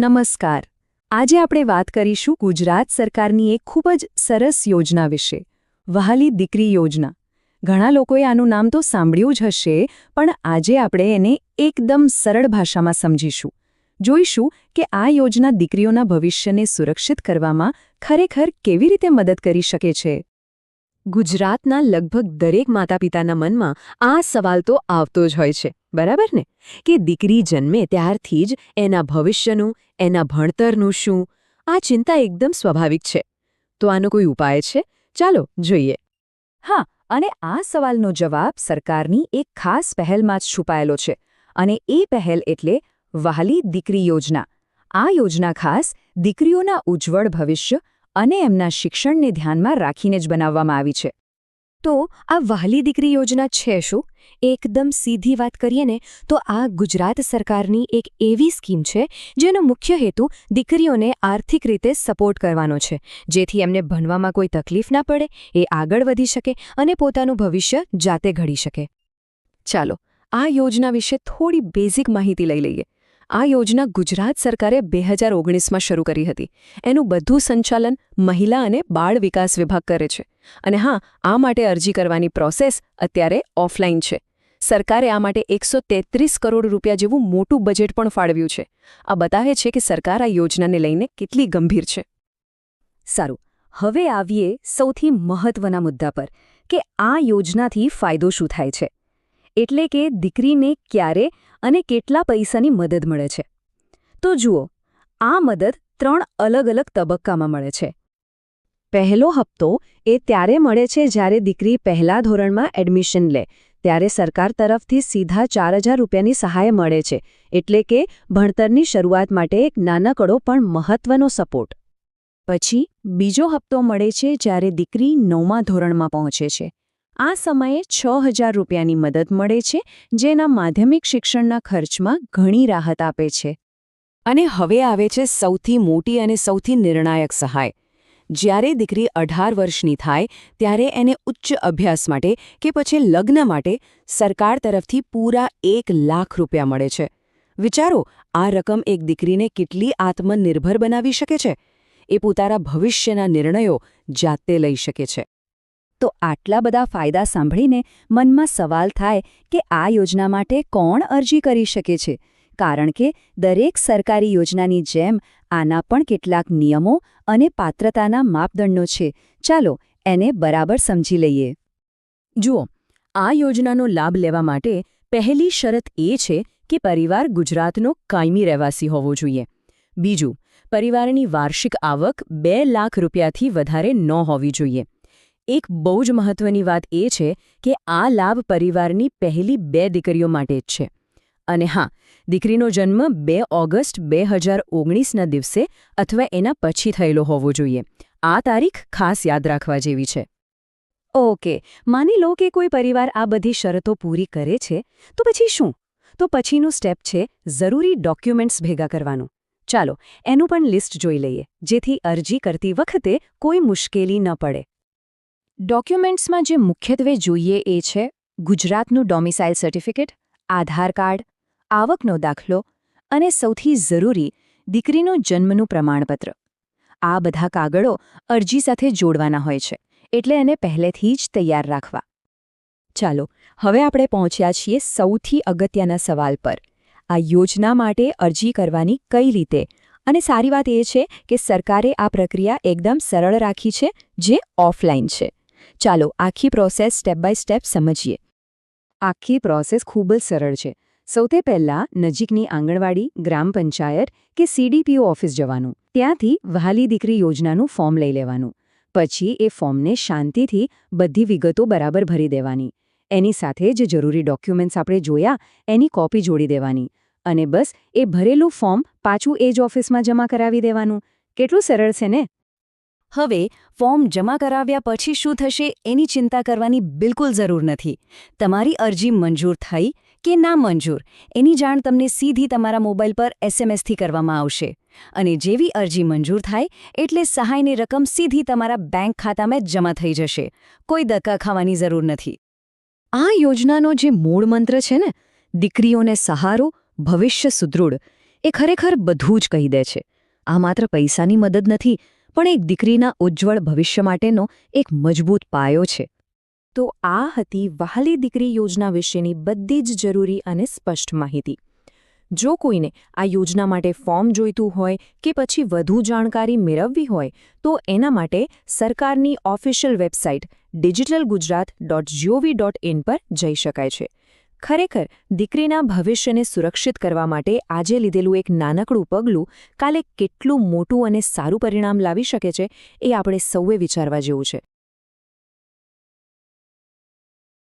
નમસ્કાર. આજે આપણે વાત કરીશું ગુજરાત સરકારની એક ખૂબ જ સરસ યોજના વિશે. વહાલી દીકરી યોજના. ઘણા લોકોએ આનું નામ તો સાંભળ્યું જ હશે, પણ આજે આપણે એને એકદમ સરળ ભાષામાં સમજીશું. જોઈશું કે આ યોજના દીકરીઓના ભવિષ્યને સુરક્ષિત કરવામાં ખરેખર કેવી રીતે મદદ કરી શકે છે. ગુજરાતના લગભગ દરેક માતાપિતાના મનમાં આ સવાલ તો આવતો જ હોય છે. બરાબર ને? કે દીકરી જન્મે ત્યારથી જ એના ભવિષ્યનું, એના ભણતરનું શું? આ ચિંતા એકદમ સ્વાભાવિક છે. તો આનો કોઈ ઉપાય છે? ચાલો જોઈએ. હા, અને આ સવાલનો જવાબ સરકારની એક ખાસ પહેલમાં જ છુપાયેલો છે. અને એ પહેલ એટલે વહાલી દીકરી યોજના. આ યોજના ખાસ દીકરીઓના ઉજ્જવળ ભવિષ્ય અને એમના શિક્ષણને ધ્યાનમાં રાખીને જ બનાવવામાં આવી છે. તો આ વહાલી દીકરી યોજના છે શું? એકદમ સીધી વાત કરીએ ને, તો આ ગુજરાત સરકારની એક એવી સ્કીમ છે, જેનો મુખ્ય હેતુ દીકરીઓને આર્થિક રીતે સપોર્ટ કરવાનો છે. જેથી એમને ભણવામાં કોઈ તકલીફ ના પડે, એ આગળ વધી શકે અને પોતાનું ભવિષ્ય જાતે ઘડી શકે. ચાલો, આ યોજના વિશે થોડી બેઝિક માહિતી લઈ લઈએ. આ યોજના ગુજરાત સરકારે બે હજાર ઓગણીસમાં શરૂ કરી હતી. એનું બધું સંચાલન મહિલા અને બાળ વિકાસ વિભાગ કરે છે. અને હા, આ માટે અરજી કરવાની પ્રોસેસ અત્યારે ઓફલાઈન છે. સરકારે આ માટે એકસો કરોડ રૂપિયા જેવું મોટું બજેટ પણ ફાળવ્યું છે. આ બતાવે છે કે સરકાર આ યોજનાને લઈને કેટલી ગંભીર છે. સારું, હવે આવીએ સૌથી મહત્વના મુદ્દા પર કે આ યોજનાથી ફાયદો શું થાય છે. એટલે કે દીકરીને ક્યારે અને કેટલા પૈસાની મદદ મળે છે. તો જુઓ, આ મદદ ત્રણ અલગ અલગ તબક્કામાં મળે છે. પહેલો હપ્તો એ ત્યારે મળે છે જ્યારે દીકરી પહેલા ધોરણમાં એડમિશન લે, ત્યારે સરકાર તરફથી સીધા ચાર હજાર રૂપિયાની સહાય મળે છે, એટલે કે ભણતરની શરૂઆત માટે એક નાનકડો પણ મહત્વનો સપોર્ટ. પછી બીજો હપ્તો મળે છે જ્યારે દીકરી નવમા ધોરણમાં પહોંચે છે. આ સમયે છ હજાર રૂપિયાની મદદ મળે છે, જેના માધ્યમિક શિક્ષણના ખર્ચમાં ઘણી રાહત આપે છે. અને હવે આવે છે સૌથી મોટી અને સૌથી નિર્ણાયક સહાય. જ્યારે દીકરી અઢાર વર્ષની થાય, ત્યારે એને ઉચ્ચ અભ્યાસ માટે કે પછી લગ્ન માટે સરકાર તરફથી પૂરા એક લાખ રૂપિયા મળે છે. વિચારો, આ રકમ એક દીકરીને કેટલી આત્મનિર્ભર બનાવી શકે છે? એ પોતાના ભવિષ્યના નિર્ણયો જાતે લઈ શકે છે. તો આટલા બધા ફાયદા સાંભળીને મનમાં સવાલ થાય કે આ યોજના માટે કોણ અરજી કરી શકે છે. કારણ કે દરેક સરકારી યોજનાની જેમ આના પણ કેટલાક નિયમો અને પાત્રતાના માપદંડો છે. ચાલો એને બરાબર સમજી લઈએ. જુઓ, આ યોજનાનો લાભ લેવા માટે પહેલી શરત એ છે કે પરિવાર ગુજરાતનો કાયમી રહેવાસી હોવો જોઈએ. બીજું, પરિવારની વાર્ષિક આવક બે લાખ રૂપિયાથી વધારે ન હોવી જોઈએ. એક બહુ જ મહત્વની વાત એ છે કે આ લાભ પરિવારની પહેલી બે દીકરીઓ માટે જ છે. અને હા, દીકરીનો જન્મ બે ઓગસ્ટ બે હજાર ઓગણીસના દિવસે અથવા એના પછી થયેલો હોવો જોઈએ. આ તારીખ ખાસ યાદ રાખવા જેવી છે. ઓકે, માની લો કે કોઈ પરિવાર આ બધી શરતો પૂરી કરે છે, તો પછી શું? તો પછીનું સ્ટેપ છે જરૂરી ડોક્યુમેન્ટ્સ ભેગા કરવાનું. ચાલો, એનું પણ લિસ્ટ જોઈ લઈએ, જેથી અરજી કરતી વખતે કોઈ મુશ્કેલી ન પડે. ડોક્યુમેન્ટ્સમાં જે મુખ્યત્વે જોઈએ એ છે ગુજરાતનું ડોમિસાઇલ સર્ટિફિકેટ, આધાર કાર્ડ, આવકનો દાખલો અને સૌથી જરૂરી દીકરીનું જન્મનું પ્રમાણપત્ર. આ બધા કાગળો અરજી સાથે જોડવાના હોય છે, એટલે એને પહેલેથી જ તૈયાર રાખવા. ચાલો, હવે આપણે પહોંચ્યા છીએ સૌથી અગત્યના સવાલ પર. આ યોજના માટે અરજી કરવાની કઈ રીતે? અને સારી વાત એ છે કે સરકારે આ પ્રક્રિયા એકદમ સરળ રાખી છે, જે ઓફલાઈન છે. ચાલો આખી પ્રોસેસ સ્ટેપ બાય સ્ટેપ સમજીએ. આખી પ્રોસેસ ખૂબ જ સરળ છે. સૌથી પહેલાં નજીકની આંગણવાડી, ગ્રામ પંચાયત કે સીડીપીઓ ઓફિસ જવાનું. ત્યાંથી વહાલી દીકરી યોજનાનું ફોર્મ લઈ લેવાનું. પછી એ ફોર્મને શાંતિથી બધી વિગતો બરાબર ભરી દેવાની. એની સાથે જે જરૂરી ડોક્યુમેન્ટ્સ આપણે જોયા, એની કોપી જોડી દેવાની. અને બસ એ ભરેલું ફોર્મ પાછું એ જ ઓફિસમાં જમા કરાવી દેવાનું. કેટલું સરળ છે ને? હવે, ફોર્મ જમા કરાવ્યા પછી શું થશે એની ચિંતા કરવાની બિલકુલ જરૂર નથી. તમારી અરજી મંજૂર થઈ કે ના મંજૂર, એની જાણ તમને સીધી તમારા મોબાઈલ પર એસએમએસથી કરવામાં આવશે. અને જેવી અરજી મંજૂર થાય, એટલે સહાયની રકમ સીધી તમારા બેંક ખાતામાં જમા થઈ જશે. કોઈ ધક્કા ખાવાની જરૂર નથી. આ યોજનાનો જે મૂળ મંત્ર છે ને, દીકરીઓને સહારો, ભવિષ્ય સુદૃઢ, એ ખરેખર બધું જ કહી દે છે. આ માત્ર પૈસાની મદદ નથી પણ એક દીકરીના ઉજ્જવળ ભવિષ્ય માટેનો એક મજબૂત પાયો છે. તો આ હતી વહાલી દીકરી યોજના વિશેની બધી જ જરૂરી અને સ્પષ્ટ માહિતી. જો કોઈને આ યોજના માટે ફોર્મ જોઈતું હોય કે પછી વધુ જાણકારી મેળવવી હોય, તો એના માટે સરકારની official website digital Gujarat dot G O V dot in પર જઈ શકાય છે. ખરેખર, દીકરીના ભવિષ્યને સુરક્ષિત કરવા માટે આજે લીધેલું એક નાનકડું પગલું કાલે કેટલું મોટું અને સારું પરિણામ લાવી શકે છે એ આપણે સૌએ વિચારવા જેવું છે.